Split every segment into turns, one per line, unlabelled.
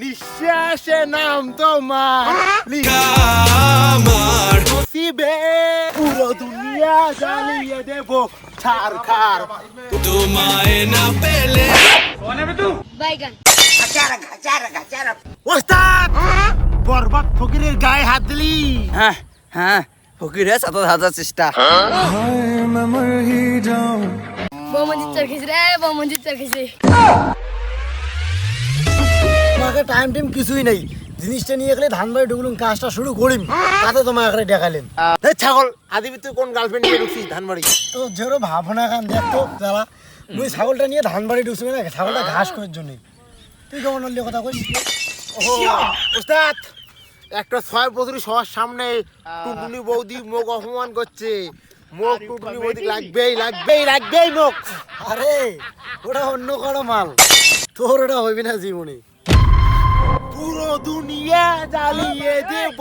নিঃশ্বাসে নাম তোমার।
আমার
নসিবে পুরো দুনিয়া জ্বালিয়ে দেব ছাড় খার
তোমায় না পেলে।
বাইগান।
ওস্তাদ! বরবাদ ফকিরের গায়ে হাত দিলি।
হ্যাঁ হ্যাঁ ফকিরে সাত হাজার চেষ্টা।
বৌমন্দির চর খেয়েছে রে বৌমন্দির চর
তোমাকে টাইম টাইম কিছুই নাই। জিনিসটা নিয়ে গেলে ধান বাড়ি ঢুকলুম কাজটা শুরু করিম তাতে তোমার এখানে দেখালেন।
ছাগল আদি তুই কোন গার্লফ্রেন্ড নিয়ে ঢুকছিস ধানবাড়ি
তো যেরো ভাবনা খান দেখতো যারা মুই ছাগলটা নিয়ে ধান বাড়ি ঢুকছি না ছাগলটা ঘাস করার জন্য। তুই কেমন হলি কথা কইস?
ও একটা ছয় বছর সবার সামনে টুনটুনি বৌদি মুখ অপমান করছে। মুখ টুনটুনি বৌদি লাগবেই লাগবেই লাগবেই মুখ।
আরে ওটা অন্য কোনো মাল। তোর ওটা হইবে না জীবনে।
পুরো দুনিয়া জ্বালিয়ে দেব।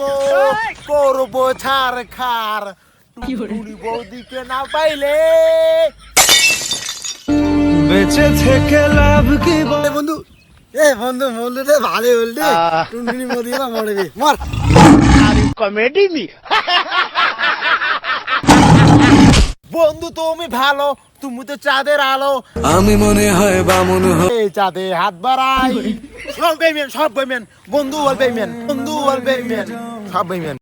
করব ছাড় খার বৌদিকে না পাইলে।
বেঁচে থেকে লাভ কি
বন্ধু এ বন্ধু বন্ধুটা ভালো বললি টুনটুনি না মরবি। মর।
বন্ধু তুমি ভালো তুমি তো চাঁদের আলো।
আমি মনে হয় বামন
এই চাঁদে হাত বাড়াই। সব বেমেন সব বেমেন বন্ধু বল বেমেন বন্ধু বল বেমেন সব বেমেন